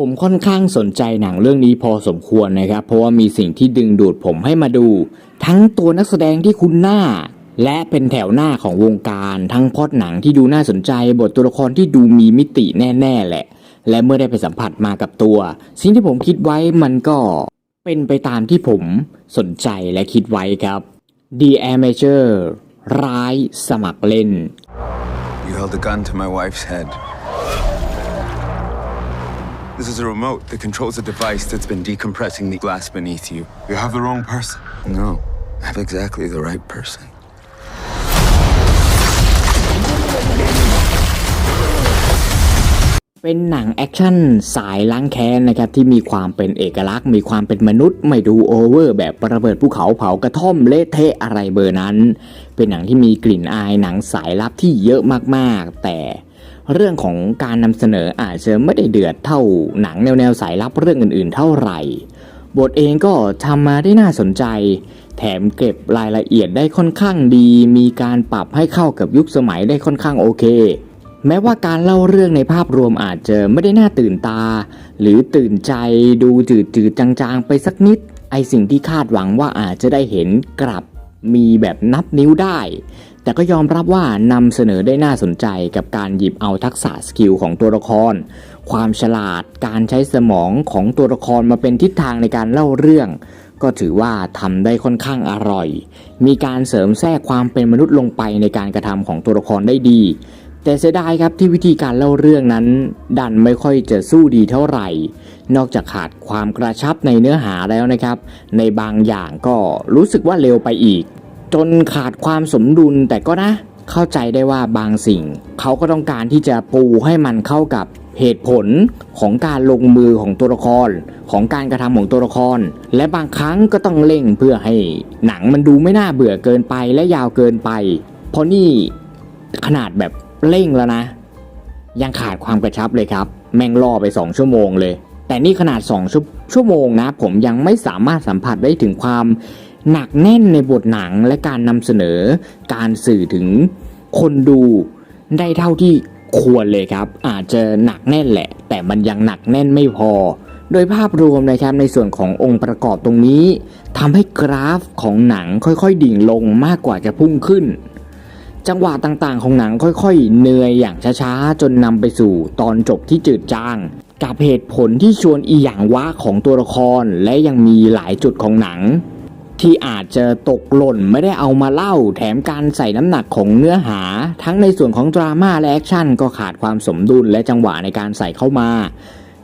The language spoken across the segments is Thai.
ผมค่อนข้างสนใจหนังเรื่องนี้พอสมควรนะครับ เพราะว่ามีสิ่งที่ดึงดูดผมให้มาดู ทั้งตัวนักแสดงที่คุ้นหน้า และเป็นแถวหน้าของวงการ ทั้งพอดหนังที่ดูน่าสนใจ บทตัวละครที่ดูมีมิติแน่ๆแหละ และเมื่อได้ไปสัมผัสมากับตัว สิ่งที่ผมคิดไว้มันก็เป็นไปตามที่ผมสนใจและคิดไว้ครับ The Amateur ร้ายสมัครเล่น You held a gun to my wife's head. This is a remote that controls a device that's been decompressing the glass beneath you. You have the wrong person. No, I have exactly the right person. เป็นหนังแอคชั่นสายล้างแค้นนะครับที่มีความเป็นเอกลักษณ์ มีความเป็นมนุษย์ ไม่ดูโอเวอร์แบบระเบิดภูเขาเผากระท่อมเละเทะอะไรเบอร์นั้น เป็นหนังที่มีกลิ่นอายหนังสายลับที่เยอะมากๆ แต่ เรื่องของการนำเสนออาจจะไม่ได้เดือดเท่าหนังแนวๆสายลับเรื่องอื่นๆ เท่าไหร่ บทเองก็ทำมาได้น่าสนใจ แถมเก็บรายละเอียดได้ค่อนข้างดี มีการปรับให้เข้ากับยุคสมัยได้ค่อนข้างโอเค แม้ว่าการเล่าเรื่องในภาพรวมอาจจะไม่ได้น่าตื่นตา หรือตื่นใจดูจืดจืดๆจางๆ ไปสักนิด ไอสิ่งที่คาดหวังว่าอาจจะได้เห็นกลับ มีแบบนับนิ้วได้ แต่ก็ยอมรับว่านำเสนอได้น่าสนใจกับการหยิบเอาทักษะสกิลของตัวละคร ความฉลาดการใช้สมองของตัวละครมาเป็นทิศทางในการเล่าเรื่อง ก็ถือว่าทำได้ค่อนข้างอร่อย มีการเสริมแทรกความเป็นมนุษย์ลงไปในการกระทำของตัวละครได้ดี แต่เสียดายครับที่วิธีการเล่าเรื่องนั้น ดันไม่ค่อยจะสู้ดีเท่าไหร่ นอกจากขาดความกระชับในเนื้อหาแล้วนะครับ ในบางอย่างก็รู้สึกว่าเร็วไปอีก จนขาดความสมดุลแต่ก็นะ เข้าใจได้ว่าบางสิ่ง เขาก็ต้องการที่จะปูให้มันเข้ากับเหตุผลของการลงมือของตัวละคร ของการกระทำของตัวละคร และบางครั้งก็ต้องเร่งเพื่อให้หนังมันดูไม่น่าเบื่อเกินไปและยาวเกินไป เพราะนี่ขนาดแบบ เร่งแล้วนะ ยังขาดความกระชับเลยครับ แม่งล่อไป 2 ชั่วโมงเลย แต่นี่ขนาด2ชั่วชั่วโมงนะ ผมยังไม่สามารถสัมผัสได้ถึงความหนักแน่นในบทหนังและการนำเสนอการสื่อถึงคนดูได้เท่าที่ควรเลยครับ อาจจะหนักแน่นแหละ แต่มันยังหนักแน่นไม่พอ โดยภาพรวมนะครับในส่วนขององค์ประกอบตรงนี้ทำให้กราฟของหนังค่อยๆ ดิ่งลงมากกว่าจะพุ่งขึ้น จังหวะต่างๆ ของหนังค่อยๆ เนื่อยอย่างช้าๆ จนนำไปสู่ตอนจบที่จืดจาง กับเหตุผลที่ชวนอีหยังวะของตัวละครและยังมีหลายจุดของหนัง ที่อาจจะตกหล่นไม่ได้เอามาเล่า แถมการใส่น้ำหนักของเนื้อหา ทั้งในส่วนของดราม่าและแอคชั่นก็ขาดความสมดุลและจังหวะในการใส่เข้ามา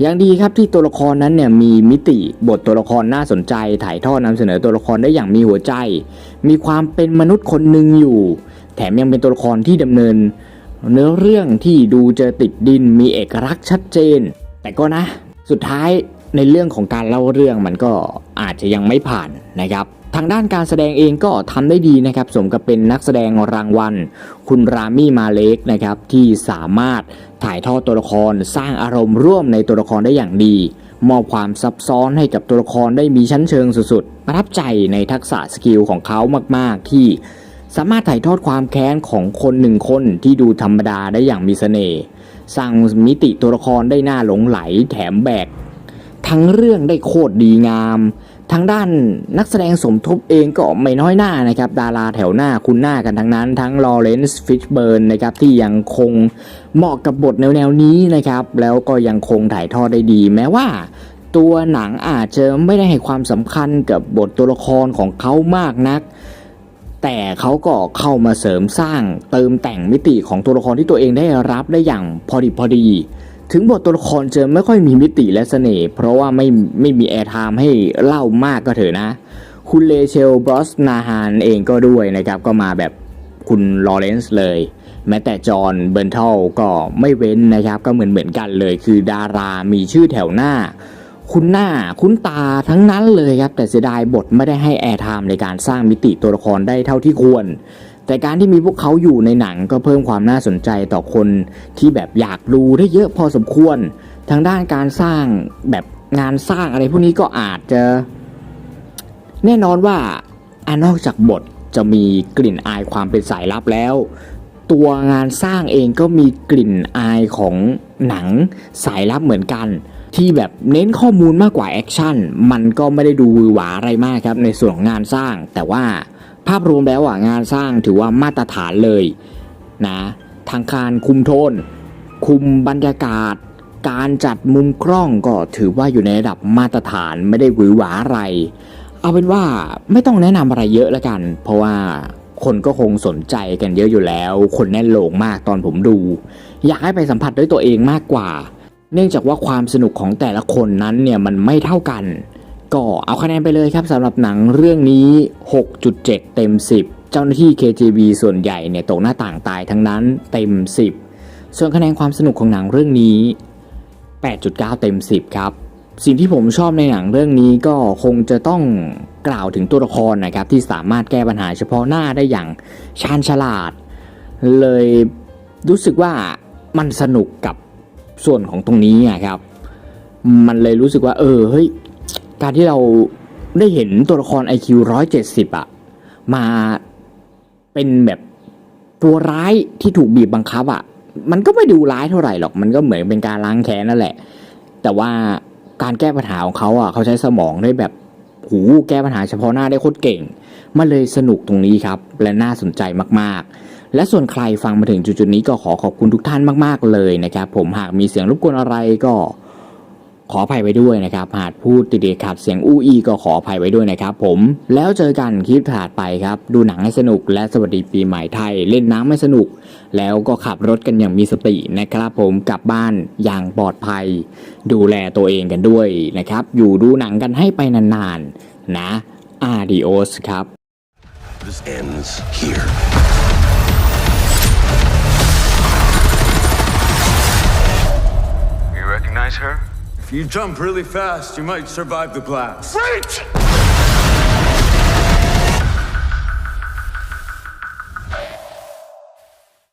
อย่างดีครับที่ตัวละครนั้นเนี่ยมีมิติบทตัวละครน่าสนใจ ถ่ายทอดนำเสนอตัวละครได้อย่างมีหัวใจ มีความเป็นมนุษย์คนหนึ่งอยู่ แถมยังเป็นตัวละครที่ดำเนิน เนื้อเรื่องที่ดูจะติดดินมีเอกลักษณ์ชัดเจน แต่ก็นะ สุดท้ายในเรื่องของการเล่าเรื่องมันก็อาจจะยังไม่ผ่านนะครับ ทางด้านการแสดงเองก็ทำได้ดีนะครับ สมกับเป็นนักแสดงรางวัล คุณรามี่มาเล็กนะครับ ที่สามารถถ่ายทอดตัวละครสร้างอารมณ์ร่วมในตัวละครได้อย่างดี มอบความซับซ้อนให้กับตัวละครได้มีชั้นเชิงสุดๆ ประทับใจในทักษะสกิลของเขามากๆ ที่ สามารถถ่ายทอดความแค้นของคนหนึ่งคนที่ดูธรรมดาได้อย่างมีเสน่ห์สร้างมิติตัวละครได้น่าหลงไหลแถมแบก ทั้งเรื่องได้โคตรดีงาม ทางด้านนักแสดงสมทบเองก็ไม่น้อยหน้านะครับ ดาราแถวหน้าคุณหน้ากันทั้งนั้น ทั้งลอเรนซ์ฟิชเบิร์นนะครับที่ยังคงเหมาะกับบทแนวๆนี้นะครับ แล้วก็ยังคงถ่ายทอดได้ดี แม้ว่าตัวหนังอาจจะไม่ได้ให้ความสำคัญกับบทตัวละครของเขามากนัก แต่เขาก็เข้ามาเสริมสร้างเติมแต่งมิติของตัวละครที่ตัวเองได้รับได้อย่างพอดีพอดี ถึงบทตัวละครจะไม่ค่อยมีมิติและเสน่ห์เพราะว่าไม่ไม่มีแอร์ไทม์ให้เล่ามากก็เถอะนะ คุณเลเชลบรอสนาฮานเองก็ด้วยนะครับ ก็มาแบบคุณลอเรนซ์เลย แม้แต่จอห์นเบิร์นทัลก็ไม่เว้นนะครับ ก็เหมือนเหมือนกันเลย คือดารามีชื่อแถวหน้า คุ้นหน้าคุ้นตาทั้งนั้นเลยครับ แต่เสียดายบทไม่ได้ให้แอร์ไทม์ในการสร้างมิติตัวละครได้เท่าที่ควร แต่การที่มีพวกเขาอยู่ในหนังก็เพิ่มความน่าสนใจต่อคนที่แบบอยากดูได้เยอะพอสมควร ทางด้านการสร้างแบบงานสร้างอะไรพวกนี้ก็อาจจะ แน่นอนว่าอนอกจากบทจะมีกลิ่นอายความเป็นสายลับแล้ว ตัวงานสร้างเองก็มีกลิ่นอายของหนังสายลับเหมือนกัน ที่แบบเน้นข้อมูลมากกว่าแอคชั่นมันก็ไม่ได้ดูหวาอะไรมากครับในส่วนของงานสร้าง แต่ว่าภาพรวมแล้วอะงานสร้างถือว่ามาตรฐานเลยนะทางการคุมโทน คุมบรรยากาศ การจัดมุมกล้องก็ถือว่าอยู่ในระดับมาตรฐานไม่ได้หวือหวาอะไร เอาเป็นว่าไม่ต้องแนะนำอะไรเยอะแล้วกัน เพราะว่าคนก็คงสนใจกันเยอะอยู่แล้ว คนแน่นโหลงมากตอนผมดู อยากให้ไปสัมผัสด้วยตัวเองมากกว่า เนื่องจากว่าความสนุกของแต่ละคนนั้นเนี่ยมันไม่เท่ากัน ก็เอาคะแนนไปเลยครับสำหรับหนังเรื่องนี้ 6.7 เต็ม 10 เจ้าหน้าที่ KGB ส่วนใหญ่เนี่ยตกหน้าต่างตายทั้งนั้นเต็ม 10 ส่วนคะแนนความสนุกของหนังเรื่องนี้ 8.9 เต็ม 10 ครับ สิ่งที่ผมชอบในหนังเรื่องนี้ก็คงจะต้องกล่าวถึงตัวละครนะครับที่สามารถแก้ปัญหาเฉพาะหน้าได้อย่างชาญฉลาด เลยรู้สึกว่ามันสนุกกับ ส่วนของตรงนี้อะครับ มันเลยรู้สึกว่า เออเฮ้ยการที่เราได้เห็นตัวละคร IQ 170อะมาเป็นแบบตัวร้ายที่ถูกบีบบังคับอะมันก็ไม่ดูร้ายเท่าไหร่หรอก มันก็เหมือนเป็นการล้างแค้นนั่นแหละ แต่ว่าการแก้ปัญหาของเขาอะเขาใช้สมองได้แบบหูแก้ปัญหาเฉพาะหน้าได้โคตรเก่ง มันเลยสนุกตรงนี้ครับ และน่าสนใจมาก และส่วนใครฟังมาถึงจุดๆนี้ก็ขอขอบคุณทุกท่านมากๆเลยนะครับ ผมหากมีเสียงรบกวนอะไรก็ขออภัยไว้ด้วยนะครับ หากพูดติดๆขัดเสียงอู้อีก็ขออภัยไว้ด้วยนะครับผม แล้วเจอกันคลิปถัดไปครับ ดูหนังให้สนุกและสวัสดีปีใหม่ไทย เล่นน้ำให้สนุก แล้วก็ขับรถกันอย่างมีสตินะครับผม กลับบ้านอย่างปลอดภัย ดูแลตัวเองกันด้วยนะครับ อยู่ดูหนังกันให้ไปนานๆนะ Adios ครับ This ends here. Her? If you jump really fast, you might survive the blast. Wait!